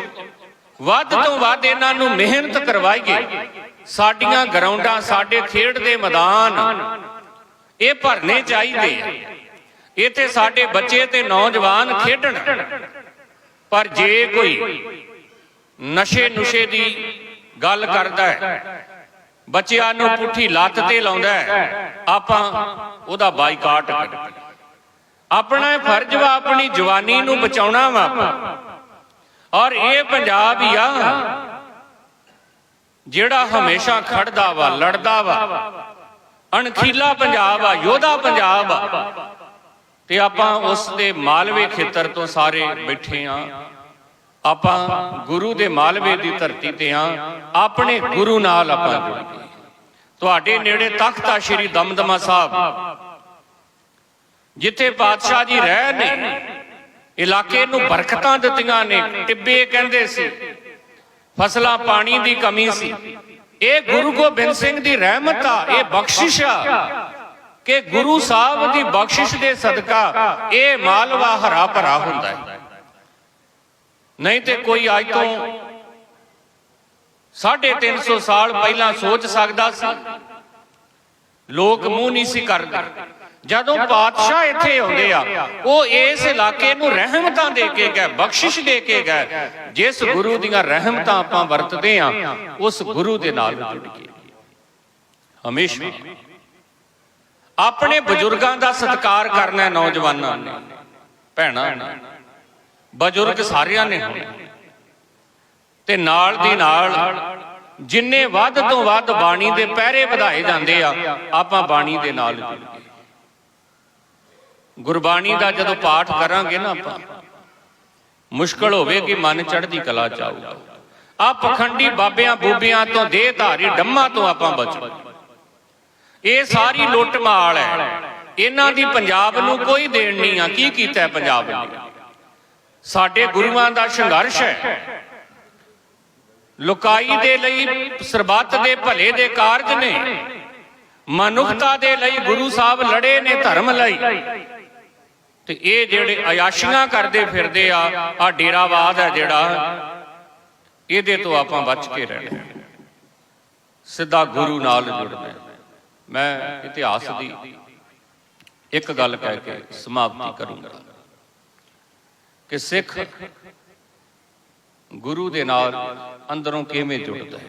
ਵੱਧ ਤੋਂ ਵੱਧ ਇਹਨਾਂ ਨੂੰ ਮਿਹਨਤ ਕਰਵਾਈਏ। ਸਾਡੀਆਂ ਗਰਾਊਂਡਾਂ ਸਾਡੇ ਖੇਡ ਦੇ ਮੈਦਾਨ। ਇਹ ਭਰਨੇ ਚਾਹੀਦੇ ਆ। ਇੱਥੇ ਸਾਡੇ ਬੱਚੇ ਤੇ ਨੌਜਵਾਨ ਖੇਡਣ। ਪਰ ਜੇ ਕੋਈ ਨਸ਼ੇ ਨੁਸ਼ੇ ਦੀ ਗੱਲ ਕਰਦਾ ਹੈ ਬੱਚਿਆਂ ਨੂੰ ਪੁੱਠੀ ਲੱਤ ਤੇ ਲਾਉਂਦਾ ਆਪਾਂ ਉਹਦਾ ਬਾਈਕਾਟ ਕਰੀਏ ਆਪਣਾ ਫਰਜ਼ ਵਾ ਆਪਣੀ ਜਵਾਨੀ ਨੂੰ ਬਚਾਉਣਾ ਵਾ। ਔਰ ਇਹ ਪੰਜਾਬ ਹੀ ਆ। ਜਿਹੜਾ ਹਮੇਸ਼ਾ ਖੜਦਾ ਵਾ ਲੜਦਾ ਵਾ। ਅਣਖੀਲਾ ਪੰਜਾਬ ਆ ਯੋਧਾ ਪੰਜਾਬ ਆ। ਤੇ ਆਪਾਂ ਉਸ ਦੇ ਮਾਲਵੇ ਖੇਤਰ ਤੋਂ ਸਾਰੇ ਬੈਠੇ ਆ। ਆਪਾਂ ਗੁਰੂ ਦੇ ਮਾਲਵੇ ਦੀ ਧਰਤੀ ਤੇ ਆ ਆਪਣੇ ਗੁਰੂ ਨਾਲ ਆਪਾਂ ਜੁੜ ਤੁਹਾਡੇ ਨੇੜੇ ਤਖਤ ਆ ਸ਼੍ਰੀ ਦਮਦਮਾ ਸਾਹਿਬ। ਜਿੱਥੇ ਪਾਤਸ਼ਾਹ ਜੀ ਰਹਿ ਨੇ, ਇਲਾਕੇ ਨੂੰ ਬਰਕਤਾਂ ਦਿੱਤੀਆਂ ਨੇ, ਟਿੱਬੇ ਕਹਿੰਦੇ ਸੀ। ਫਸਲਾਂ ਪਾਣੀ ਦੀ ਕਮੀ ਸੀ। ਇਹ ਗੁਰੂ ਗੋਬਿੰਦ ਸਿੰਘ ਦੀ ਰਹਿਮਤ ਆ, ਇਹ ਬਖਸ਼ਿਸ਼ ਆ ਕਿ ਗੁਰੂ ਸਾਹਿਬ ਦੀ ਬਖਸ਼ਿਸ਼ ਦੇ ਸਦਕਾ ਇਹ ਮਾਲਵਾ ਹਰਾ ਭਰਾ ਹੁੰਦਾ ਹੈ। ਨਹੀਂ ਤੇ ਕੋਈ ਅੱਜ ਤੋਂ 350 ਸਾਲ ਪਹਿਲਾਂ ਸੋਚ ਸਕਦਾ ਸੀ। ਲੋਕ ਮੂੰਹ ਨਹੀਂ ਸੀ ਕਰਦੇ। ਜਦੋਂ ਪਾਤਸ਼ਾਹ ਇੱਥੇ ਆਉਂਦੇ ਆ, ਉਹ ਇਸ ਇਲਾਕੇ ਨੂੰ ਰਹਿਮਤਾਂ ਦੇ ਕੇ ਗਏ, ਬਖਸ਼ਿਸ਼ ਦੇ ਕੇ ਗਏ। ਜਿਸ ਗੁਰੂ ਦੀਆਂ ਰਹਿਮਤਾਂ ਆਪਾਂ ਵਰਤਦੇ ਆ, ਉਸ ਗੁਰੂ ਦੇ ਨਾਲ ਜੁੜ ਹਮੇਸ਼ਾ। ਆਪਣੇ ਬਜ਼ੁਰਗਾਂ ਦਾ ਸਤਿਕਾਰ ਕਰਨਾ ਨੌਜਵਾਨਾਂ ਨੇ। ਭੈਣਾਂ ਬਜ਼ੁਰਗ ਸਾਰਿਆਂ ਨੇ ਹੋਣੇ। ਤੇ ਨਾਲ ਦੀ ਨਾਲ ਜਿੰਨੇ ਵੱਧ ਤੋਂ ਵੱਧ ਬਾਣੀ ਦੇ ਪਹਿਰੇ ਵਧਾਏ ਜਾਂਦੇ ਆ ਆਪਾਂ ਬਾਣੀ ਦੇ ਨਾਲ ਗੁਰਬਾਣੀ ਦਾ ਜਦੋਂ ਪਾਠ ਕਰਾਂਗੇ ਨਾ ਆਪਾਂ ਮੁਸ਼ਕਲ ਹੋਵੇਗੀ ਮਨ ਚੜ੍ਹਦੀ ਕਲਾ ਚ ਆਊਗਾ। ਆ ਪਖੰਡੀ ਬਾਬਿਆਂ ਬੂਬਿਆਂ ਤੋਂ ਦੇਹ ਧਾਰੀ ਡੰਮਾਂ ਤੋਂ ਆਪਾਂ ਬਚੋ। ਇਹ ਸਾਰੀ ਲੁੱਟ ਮਾਲ ਹੈ। ਇਹਨਾਂ ਦੀ ਪੰਜਾਬ ਨੂੰ ਕੋਈ ਦੇਣ ਨਹੀਂ ਆ। ਕੀ ਕੀਤਾ ਪੰਜਾਬ ਨੇ? ਸਾਡੇ ਗੁਰੂਆਂ ਦਾ ਸੰਘਰਸ਼ ਹੈ। ਲੁਕਾਈ ਦੇ ਲਈ ਸਰਬੱਤ ਦੇ ਭਲੇ ਦੇ ਕਾਰਜ ਨੇ। ਮਨੁੱਖਤਾ ਦੇ ਲਈ ਗੁਰੂ ਸਾਹਿਬ ਲੜੇ ਨੇ ਧਰਮ ਲਈ। ਤੇ ਇਹ ਜਿਹੜੇ ਅਯਾਸ਼ੀਆਂ ਕਰਦੇ ਫਿਰਦੇ ਆ ਆ ਡੇਰਾਵਾਦ ਹੈ ਜਿਹੜਾ। ਇਹਦੇ ਤੋਂ ਆਪਾਂ ਬਚ ਕੇ ਰਹਿਣਾ ਸਿੱਧਾ ਗੁਰੂ ਨਾਲ ਜੁੜਨਾ। ਮੈਂ ਇਤਿਹਾਸ ਦੀ ਇੱਕ ਗੱਲ ਕਹਿ ਕੇ ਸਮਾਪਤੀ ਕਰੂੰਗਾ। ਕਿ ਸਿੱਖ ਗੁਰੂ ਦੇ ਨਾਲ ਅੰਦਰੋਂ ਕਿਵੇਂ ਜੁੜਦਾ ਹੈ?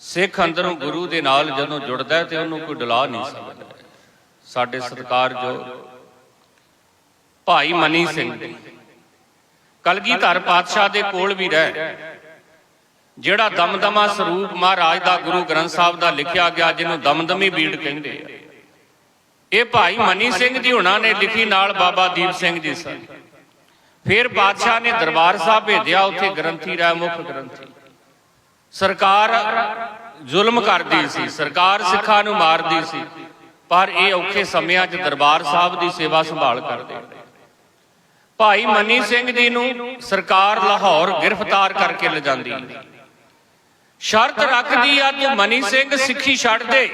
ਸਿੱਖ ਅੰਦਰੋਂ ਗੁਰੂ ਦੇ ਨਾਲ ਜਦੋਂ ਜੁੜਦਾ ਹੈ ਤੇ ਉਹਨੂੰ ਕੋਈ ਡੁਲਾ ਨਹੀਂ ਸਕਦਾ। ਸਾਡੇ ਸਤਿਕਾਰਯੋਗ ਭਾਈ ਮਨੀ ਸਿੰਘ ਕਲਗੀਧਰ ਪਾਤਸ਼ਾਹ ਦੇ ਕੋਲ ਵੀ ਰਹਿ, ਜਿਹੜਾ ਦਮਦਮਾ ਸਰੂਪ ਮਹਾਰਾਜ ਦਾ ਗੁਰੂ ਗ੍ਰੰਥ ਸਾਹਿਬ ਦਾ ਲਿਖਿਆ ਗਿਆ, ਜਿਹਨੂੰ ਦਮਦਮੀ ਬੀੜ ਕਹਿੰਦੇ ਆ। ਇਹ ਭਾਈ ਮਨੀ ਸਿੰਘ ਜੀ ਹੁਣਾਂ ਨੇ ਲਿਖੀ ਨਾਲ ਬਾਬਾ ਦੀਪ ਸਿੰਘ ਜੀ ਸਨ। ਫਿਰ ਬਾਦਸ਼ਾਹ ਨੇ ਦਰਬਾਰ ਸਾਹਿਬ ਭੇਜਿਆ, ਉੱਥੇ ਗ੍ਰੰਥੀ ਰਾਏ, ਮੁੱਖ ਗ੍ਰੰਥੀ। ਸਰਕਾਰ ਜ਼ੁਲਮ ਕਰਦੀ ਸੀ, ਸਰਕਾਰ ਸਿੱਖਾਂ ਨੂੰ ਮਾਰਦੀ ਸੀ, ਪਰ ਇਹ ਔਖੇ ਸਮਿਆਂ 'ਚ ਦਰਬਾਰ ਸਾਹਿਬ ਦੀ ਸੇਵਾ ਸੰਭਾਲ ਕਰਦੇ। ਭਾਈ ਮਨੀ ਸਿੰਘ ਜੀ ਨੂੰ ਸਰਕਾਰ ਲਾਹੌਰ ਗ੍ਰਿਫਤਾਰ ਕਰਕੇ ਲਿਜਾਂਦੀ। ਸ਼ਰਤ ਰੱਖਦੀ ਆ ਤੂੰ ਮਨੀ ਸਿੰਘ ਸਿੱਖੀ ਛੱਡ ਦੇ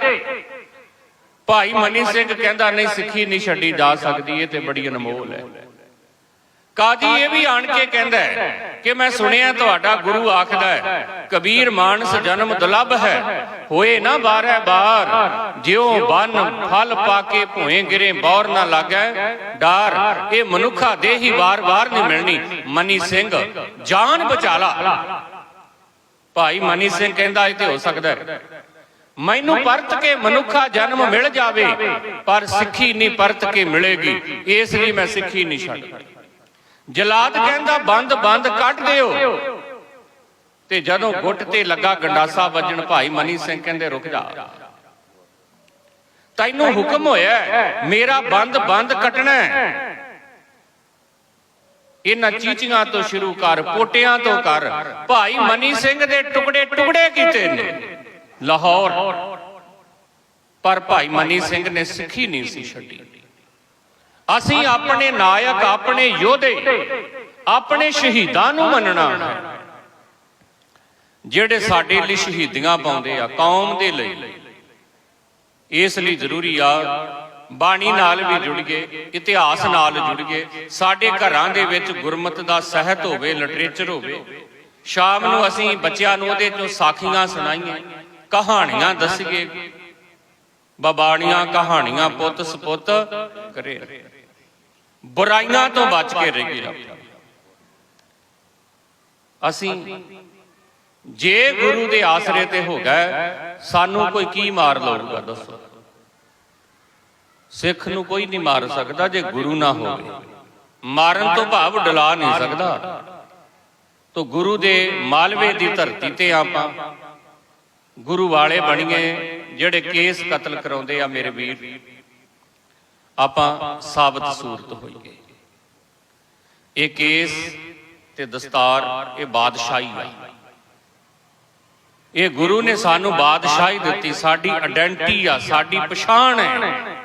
ਭਾਈ ਮਨੀ ਸਿੰਘ ਕਹਿੰਦਾ ਨਹੀਂ ਸਿੱਖੀ ਨਹੀਂ ਛੱਡੀ ਜਾ ਸਕਦੀ ਇਹ ਤੇ ਬੜੀ ਅਨਮੋਲ ਹੈ। ਕਾਜੀ ਇਹ ਵੀ ਆਣ ਕੇ ਕਹਿੰਦਾ ਹੈ ਕਿ ਮੈਂ ਸੁਣਿਆ ਤੁਹਾਡਾ ਗੁਰੂ ਆਖਦਾ ਹੈ ਕਬੀਰ ਮਾਨਸ ਜਨਮ ਦੁਲਭ ਹੈ। ਹੋਏ ਨਾ ਬਾਰੈ ਬਾਰ ਜਿਉ ਬਨ ਫਲ ਪਾ ਕੇ ਭੋਏ ਗਿਰੇ ਬੌਰ ਨਾ ਲੱਗੈ ਡਾਰ ਇਹ ਮਨੁੱਖਾ ਦੇਹੀ ਵਾਰ-ਵਾਰ ਨਹੀਂ ਮਿਲਣੀ। ਮਨੀ ਸਿੰਘ ਜਾਨ ਬਚਾ ਲਾ। ਭਾਈ ਮਨੀ ਸਿੰਘ ਕਹਿੰਦਾ ਇਹ ਤੇ ਹੋ ਸਕਦਾ ਹੈ। ਮੈਨੂੰ ਪਰਤ ਕੇ ਮਨੁੱਖਾ ਜਨਮ ਮਿਲ ਜਾਵੇ ਪਰ ਸਿੱਖੀ ਨਹੀਂ ਪਰਤ ਕੇ ਮਿਲੇਗੀ। ਇਸ ਲਈ ਮੈਂ ਸਿੱਖੀ ਨਹੀਂ ਛੱਡਦਾ। ਜਲਾਦ ਕਹਿੰਦਾ ਬੰਦ ਬੰਦ ਕੱਢ ਦਿਓ। ਤੇ ਜਦੋਂ ਗੁੱਟ ਤੇ ਲੱਗਾ ਗੰਡਾਸਾ ਵੱਜਣ ਭਾਈ ਮਨੀ ਸਿੰਘ ਕਹਿੰਦੇ ਰੁਕ ਜਾ। ਤੈਨੂੰ ਹੁਕਮ ਹੋਇਆ ਮੇਰਾ ਬੰਦ ਬੰਦ ਕੱਟਣਾ। ਇਹਨਾਂ ਚੀਚੀਆਂ ਤੋਂ ਸ਼ੁਰੂ ਕਰ ਪੋਟਿਆਂ ਤੋਂ ਕਰ। ਭਾਈ ਮਨੀ ਸਿੰਘ ਦੇ ਟੁਕੜੇ ਟੁਕੜੇ ਕੀਤੇ ਨੇ। ਲਾਹੌਰ। ਪਰ ਭਾਈ ਮਨੀ ਸਿੰਘ ਨੇ ਸਿੱਖੀ ਨਹੀਂ ਸੀ ਛੱਡੀ। ਅਸੀਂ ਆਪਣੇ ਨਾਇਕ, ਆਪਣੇ ਯੋਧੇ, ਆਪਣੇ ਸ਼ਹੀਦਾਂ ਨੂੰ ਮੰਨਣਾ ਹੈ। ਜਿਹੜੇ ਸਾਡੇ ਲਈ ਸ਼ਹੀਦੀਆਂ ਪਾਉਂਦੇ ਆ, ਕੌਮ ਦੇ ਲਈ। ਇਸ ਲਈ ਜ਼ਰੂਰੀ ਆ, ਬਾਣੀ ਨਾਲ ਵੀ ਜੁੜੀਏ ਇਤਿਹਾਸ ਨਾਲ ਜੁੜੀਏ ਸਾਡੇ ਘਰਾਂ ਦੇ ਵਿੱਚ ਗੁਰਮਤ ਦਾ ਸਹਿਤ ਹੋਵੇ, ਲਿਟਰੇਚਰ ਹੋਵੇ। ਸ਼ਾਮ ਨੂੰ ਅਸੀਂ ਬੱਚਿਆਂ ਨੂੰ ਉਹਦੇ ਚੋਂ ਸਾਖੀਆਂ ਸੁਣਾਈਏ ਕਹਾਣੀਆਂ ਦੱਸੀਏ। ਬਾਬਾਣੀਆਂ ਕਹਾਣੀਆਂ ਪੁੱਤ ਸਪੁੱਤ ਕਰੇ ਬੁਰਾਈਆਂ ਤੋਂ ਬਚ ਕੇ ਰਹੀਏ ਆਪਾਂ। ਅਸੀਂ ਜੇ ਗੁਰੂ ਦੇ ਆਸਰੇ ਤੇ ਹੋ ਗਏ, ਸਾਨੂੰ ਕੋਈ ਕੀ ਮਾਰ ਲਊਗਾ ਦੱਸੋ? ਸਿੱਖ ਨੂੰ ਕੋਈ ਨਹੀਂ ਮਾਰ ਸਕਦਾ ਜੇ ਗੁਰੂ ਨਾ ਹੋਵੇ। ਮਾਰਨ ਤੋਂ ਭਾਵ ਡਲਾ ਨਹੀਂ ਸਕਦਾ। ਤੋ ਗੁਰੂ ਦੇ ਮਾਲਵੇ ਦੀ ਧਰਤੀ ਤੇ ਆਪਾਂ ਗੁਰੂ ਵਾਲੇ ਬਣੀਏ, ਜਿਹੜੇ ਕੇਸ ਕਤਲ ਕਰਾਉਂਦੇ ਆ ਮੇਰੇ ਵੀਰ। ਆਪਾਂ ਸਾਬਤ ਸੂਰਤ ਹੋਈਏ। ਇਹ ਕੇਸ ਤੇ ਦਸਤਾਰ, ਇਹ ਬਾਦਸ਼ਾਹੀ ਆ। ਇਹ ਗੁਰੂ ਨੇ ਸਾਨੂੰ ਬਾਦਸ਼ਾਹੀ ਦਿੱਤੀ, ਸਾਡੀ ਆਇਡੈਂਟੀ ਆ, ਸਾਡੀ ਪਛਾਣ ਹੈ।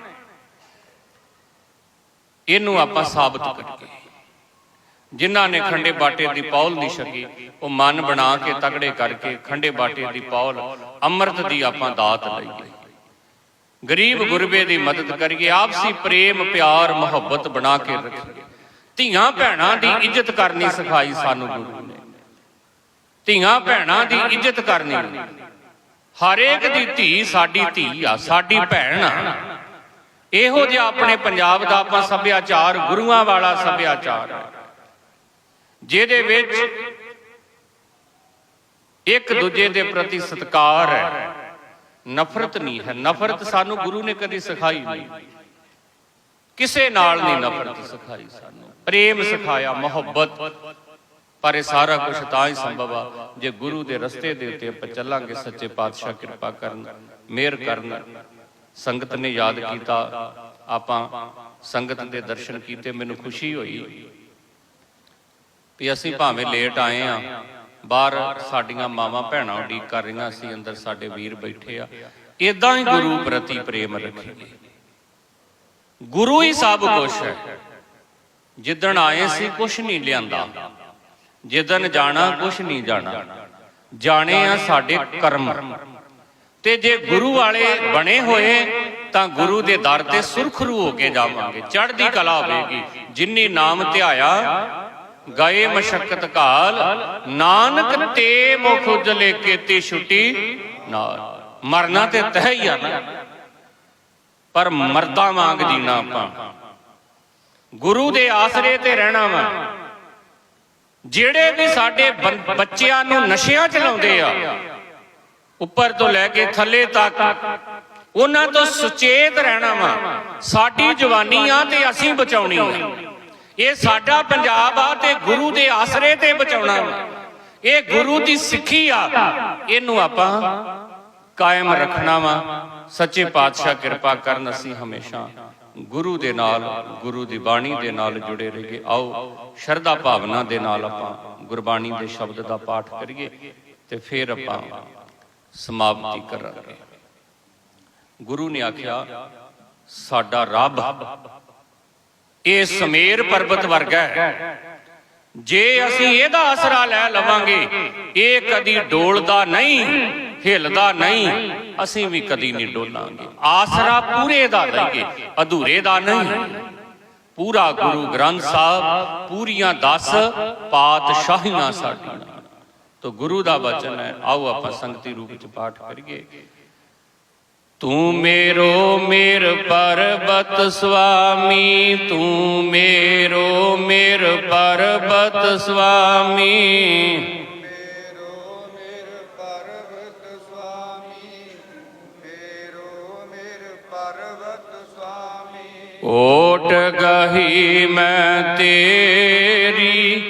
ਇਹਨੂੰ ਆਪਾਂ ਸਾਬਤ ਕਰੀਏ। ਜਿਨ੍ਹਾਂ ਨੇ ਖੰਡੇ ਬਾਟੇ ਦੀ ਪੌਲ ਨਹੀਂ ਛਕੀ ਉਹ ਮਨ ਬਣਾ ਕੇ ਤਗੜੇ ਕਰਕੇ ਖੰਡੇ ਬਾਟੇ ਦੀ ਪੌਲ ਅੰਮ੍ਰਿਤ ਦੀ ਆਪਾਂ ਦਾਤ ਲਈਏ। ਗਰੀਬ ਗੁਰਬੇ ਦੀ ਮਦਦ ਕਰੀਏ ਆਪਸੀ ਪ੍ਰੇਮ ਪਿਆਰ ਮੁਹੱਬਤ ਬਣਾ ਕੇ ਰੱਖੀਏ। ਧੀਆਂ ਭੈਣਾਂ ਦੀ ਇੱਜ਼ਤ ਕਰਨੀ ਸਿਖਾਈ ਸਾਨੂੰ ਗੁਰੂ ਨੇ। ਧੀਆਂ ਭੈਣਾਂ ਦੀ ਇੱਜ਼ਤ ਕਰਨੀ। ਹਰੇਕ ਦੀ ਧੀ ਸਾਡੀ ਧੀ ਆ ਸਾਡੀ ਭੈਣ ਆ। ਇਹੋ ਜਿਹਾ ਆਪਣੇ ਪੰਜਾਬ ਦਾ ਆਪਾਂ ਸੱਭਿਆਚਾਰ ਗੁਰੂਆਂ ਵਾਲਾ ਸੱਭਿਆਚਾਰ ਹੈ ਜਿਹਦੇ ਵਿੱਚ ਇੱਕ ਦੂਜੇ ਦੇ ਪ੍ਰਤੀ ਸਤਿਕਾਰ ਹੈ। ਨਫ਼ਰਤ ਨਹੀਂ ਹੈ। ਨਫ਼ਰਤ ਸਾਨੂੰ ਗੁਰੂ ਨੇ ਕਦੀ ਸਿਖਾਈ ਨਹੀਂ। ਕਿਸੇ ਨਾਲ ਨਹੀਂ ਨਫ਼ਰਤ ਸਿਖਾਈ ਸਾਨੂੰ। ਪ੍ਰੇਮ ਸਿਖਾਇਆ, ਮੁਹੱਬਤ। ਪਰ ਇਹ ਸਾਰਾ ਕੁਝ ਤਾਂ ਹੀ ਸੰਭਵ ਆ, ਜੇ ਗੁਰੂ ਦੇ ਰਸਤੇ ਦੇ ਉੱਤੇ ਆਪਾਂ ਚੱਲਾਂਗੇ, ਸੱਚੇ ਪਾਤਸ਼ਾਹ ਕਿਰਪਾ ਕਰਨ, ਮਿਹਰ ਕਰਨ। ਸੰਗਤ ਨੇ ਯਾਦ ਕੀਤਾ, ਆਪਾਂ ਸੰਗਤ ਦੇ ਦਰਸ਼ਨ ਕੀਤੇ, ਮੈਨੂੰ ਖੁਸ਼ੀ ਹੋਈ। ਵੀ ਅਸੀਂ ਭਾਵੇਂ ਲੇਟ ਆਏ ਆ ਬਾਹਰ ਸਾਡੀਆਂ ਮਾਵਾਂ ਭੈਣਾਂ ਉਡੀਕ ਕਰ ਰਹੀਆਂ ਸੀ, ਅੰਦਰ ਸਾਡੇ ਵੀਰ ਬੈਠੇ ਆ। ਇਦਾਂ ਹੀ ਗੁਰੂ ਪ੍ਰਤੀ ਪ੍ਰੇਮ ਰੱਖੀਏ ਗੁਰੂ ਹੀ ਸਭ ਕੁਝ ਹੈ। ਜਿੱਦਣ ਆਏ ਸੀ ਕੁਝ ਨਹੀਂ ਲਿਆਂਦਾ। ਜਿੱਦਣ ਜਾਣਾ ਕੁਝ ਨਹੀਂ ਜਾਣਾ। ਜਾਣੇ ਆ ਸਾਡੇ ਕਰਮ। ਤੇ ਜੇ ਗੁਰੂ ਵਾਲੇ ਬਣੇ ਹੋਏ, ਤਾਂ ਗੁਰੂ ਦੇ ਦਰ ਤੇ ਸੁਰਖਰੂ ਹੋ ਕੇ ਜਾਵਾਂਗੇ। ਚੜ੍ਹਦੀ ਕਲਾ ਹੋਵੇਗੀ। ਜਿਨਨੀ ਨਾਮ ਧਿਆਇਆ ਗਏ ਮਸ਼ਕਤ ਕਾਲ, ਨਾਨਕ ਤੇ ਮੁਖ ਉਜਲੇ ਕੀਤੀ ਛੁੱਟੀ ਨਾਲ। ਮਰਨਾ ਤੇ ਤਹਿ ਹੀ ਆ ਨਾ। ਪਰ ਮਰਦਾ ਵਾਂਗ ਜੀਣਾ ਆਪਾਂ। ਗੁਰੂ ਦੇ ਆਸਰੇ ਤੇ ਰਹਿਣਾ ਵਾ। ਜਿਹੜੇ ਵੀ ਸਾਡੇ ਬੱਚਿਆਂ ਨੂੰ ਨਸ਼ਿਆਂ ਚ ਲਾਉਂਦੇ ਆ, ਉੱਪਰ ਤੋਂ ਲੈ ਕੇ ਥੱਲੇ ਤੱਕ, ਉਹਨਾਂ ਤੋਂ ਸੁਚੇਤ ਰਹਿਣਾ ਵਾ। ਸਾਡੀ ਜਵਾਨੀ ਆ ਤੇ ਅਸੀਂ ਬਚਾਉਣੀ ਆ। ਇਹ ਸਾਡਾ ਪੰਜਾਬ ਆ ਤੇ ਗੁਰੂ ਦੇ ਆਸਰੇ ਤੇ ਬਚਾਉਣਾ ਇਹ ਗੁਰੂ ਦੀ ਸਿੱਖੀ ਆ। ਇਹਨੂੰ ਆਪਾਂ ਕਾਇਮ ਰੱਖਣਾ ਵਾ। ਸੱਚੇ ਪਾਤਸ਼ਾਹ ਕਿਰਪਾ ਕਰਨ ਅਸੀਂ ਹਮੇਸ਼ਾ ਗੁਰੂ ਦੇ ਨਾਲ, ਗੁਰੂ ਦੀ ਬਾਣੀ ਦੇ ਨਾਲ ਜੁੜੇ ਰਹੀਏ। ਆਓ, ਸ਼ਰਧਾ ਭਾਵਨਾ ਦੇ ਨਾਲ ਆਪਾਂ ਗੁਰਬਾਣੀ ਦੇ ਸ਼ਬਦ ਦਾ ਪਾਠ ਕਰੀਏ ਤੇ ਫਿਰ ਆਪਾਂ ਸਮਾਪਤੀ ਕਰਾਂਗੇ। ਗੁਰੂ ਨੇ ਆਖਿਆ, ਸਾਡਾ ਰੱਬ ਇਹ ਸਮੇਰ ਪਰਬਤ ਵਰਗਾ ਹੈ। ਜੇ ਅਸੀਂ ਇਹਦਾ ਆਸਰਾ ਲੈ ਲਵਾਂਗੇ, ਇਹ ਕਦੀ ਡੋਲਦਾ ਨਹੀਂ, ਹਿੱਲਦਾ ਨਹੀਂ, ਅਸੀਂ ਵੀ ਕਦੀ ਨਹੀਂ ਡੋਲਾਂਗੇ। ਆਸਰਾ ਪੂਰੇ ਦਾ ਲਈਏ, ਅਧੂਰੇ ਦਾ ਨਹੀਂ। ਪੂਰਾ ਗੁਰੂ ਗ੍ਰੰਥ ਸਾਹਿਬ, ਪੂਰੀਆਂ 10 ਪਾਤਸ਼ਾਹੀਆਂ ਸਾਡੀਆਂ। ਤੋ ਗੁਰੂ ਦਾ ਬਚਨ ਹੈ, ਆਓ ਆਪਾਂ ਸੰਗਤੀ ਰੂਪ ਚ ਪਾਠ ਕਰੀਏ। ਤੂੰ ਮੇਰੋ ਮੇਰ ਪਰਬਤ ਸੁਆਮੀ ਤੂੰ ਮੇਰੋ ਮੇਰ ਪਰਬਤ ਸੁਆਮੀ ਪਰਬਤ ਓਟ ਗਹੀ ਮੈਂ ਤੇਰੀ,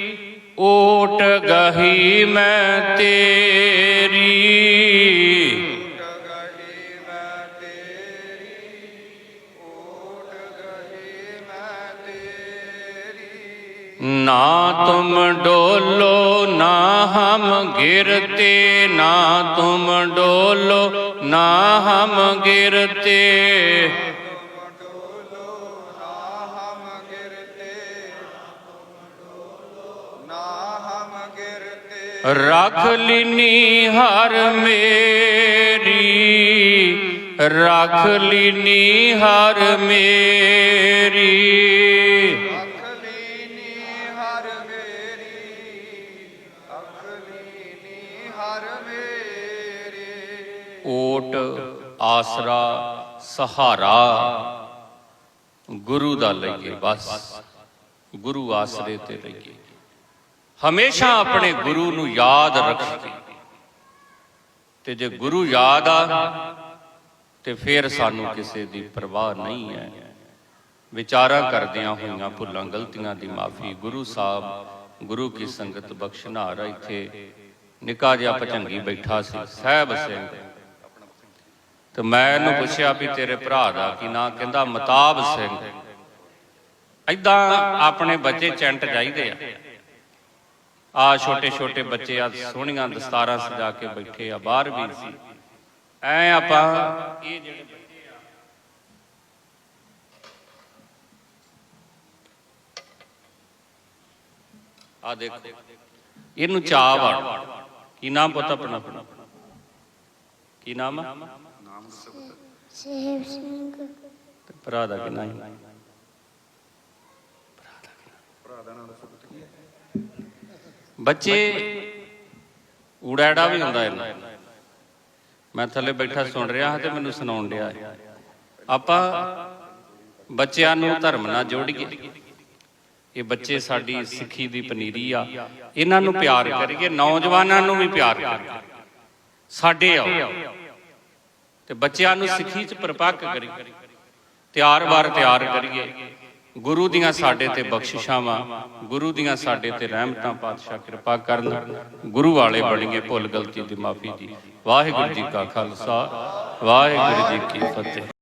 ਓਟ ਗਹੀ ਮੈਂ ਤੇਰੀ। ਨਾ ਤੁਮ ਡੋਲੋ, ਨਾ ਹਮ ਗਿਰਤੇ, ਨਾ ਤੁਮ ਡੋਲੋ, ਨਾ ਹਮ ਗਿਰਤੇ। ਡੋਲੋ ਨਾ ਹਮ ਲਿਨੀ ਹਰ ਮੇਰੀ, ਰੱਖ ਲਿਨੀ ਹਰ ਮੇਰੀ। ਓਟ ਆਸਰਾ, ਸਹਾਰਾ। ਗੁਰੂ ਦਾ ਲਈਏ ਬਸ, ਗੁਰੂ ਆਸਰੇ ਤੇ ਰਹੀਏ ਹਮੇਸ਼ਾ ਆਪਣੇ ਗੁਰੂ ਨੂੰ ਯਾਦ ਰੱਖੀਏ। ਤੇ ਜੇ ਗੁਰੂ ਯਾਦ ਆ, ਤੇ ਫਿਰ ਸਾਨੂੰ ਕਿਸੇ ਦੀ ਪਰਵਾਹ ਨਹੀਂ ਹੈ। ਵਿਚਾਰਾਂ ਕਰਦਿਆਂ ਹੋਈਆਂ ਭੁੱਲਾਂ, ਗਲਤੀਆਂ ਦੀ ਮਾਫੀ ਗੁਰੂ ਸਾਹਿਬ, ਗੁਰੂ ਕੀ ਸੰਗਤ ਬਖਸ਼ਨਾਰ ਇੱਥੇ। ਨਿੱਕਾ ਜਿਹਾ ਭਜੰਗੀ ਬੈਠਾ ਸੀ, ਸਹਿਬ ਸਿੰਘ। ਤੇ ਮੈਂ ਇਹਨੂੰ ਪੁੱਛਿਆ ਵੀ ਤੇਰੇ ਭਰਾ ਦਾ ਕੀ ਨਾਂ, ਕਹਿੰਦਾ ਮਤਾਬ ਸਿੰਘ। ਐਦਾਂ ਆਪਣੇ ਬੱਚੇ ਚੈਂਟ ਚਾਹੀਦੇ ਆ। ਆ ਛੋਟੇ ਛੋਟੇ ਬੱਚੇ ਆ, ਸੋਹਣੀਆਂ ਦਸਤਾਰਾਂ ਸਜਾ ਕੇ ਬੈਠੇ ਆ, ਬਾਹਰ ਵੀ ਸੀ। ਐ ਆਪਾਂ ਇਹ ਜਿਹੜੇ ਆ ਦੇਖੋ, ਇਹਨੂੰ ਚਾਹ ਵੜ ਕੀ ਨਾਮ ਪੁੱਤ ਆਪਣਾ? ਕੀ ਨਾਮ ਆ ਸੇਵ ਸਿੰਘ। ਤੇ ਭਰਾ ਦਾ ਕੀ ਨਾਮ ਹੈ? ਬੱਚੇ ਊੜਾੜਾ ਵੀ ਹੁੰਦਾ ਇਹਨਾਂ। ਮੈਂ ਥੱਲੇ ਬੈਠਾ ਸੁਣ ਰਿਹਾ ਹਾਂ ਤੇ ਮੈਨੂੰ ਸੁਣਾਉਣ ਡਿਆ ਹੈ। ਆਪਾਂ ਬੱਚਿਆਂ ਨੂੰ ਧਰਮ ਨਾਲ ਜੋੜੀਏ ਇਹ ਬੱਚੇ ਸਾਡੀ ਸਿੱਖੀ ਦੀ ਪਨੀਰੀ ਆ। ਇਹਨਾਂ ਨੂੰ ਪਿਆਰ ਕਰੀਏ ਨੌਜਵਾਨਾਂ ਨੂੰ ਵੀ ਪਿਆਰ ਕਰੀਏ। ਸਾਡੇ ਆਓ। ਤੇ ਬੱਚਿਆਂ ਨੂੰ ਸਿੱਖੀ ਚ ਪਰਪੱਕ ਕਰੀਏ ਤਿਆਰ ਬਾਰ ਤਿਆਰ ਕਰੀਏ। ਗੁਰੂ ਦੀਆਂ ਸਾਡੇ ਤੇ ਬਖਸ਼ਿਸ਼ਾਂ ਵਾ ਗੁਰੂ ਦੀਆਂ ਸਾਡੇ ਤੇ ਰਹਿਮਤਾਂ, ਪਾਤਸ਼ਾਹ ਕਿਰਪਾ ਕਰਨ। ਗੁਰੂ ਵਾਲੇ ਬਣੀਏ ਭੁੱਲ ਗਲਤੀ ਦੀ ਮਾਫੀ ਜੀ ਵਾਹਿਗੁਰੂ ਜੀ ਕਾ ਖਾਲਸਾ, ਵਾਹਿਗੁਰੂ ਜੀ ਕੀ ਫਤਿਹ।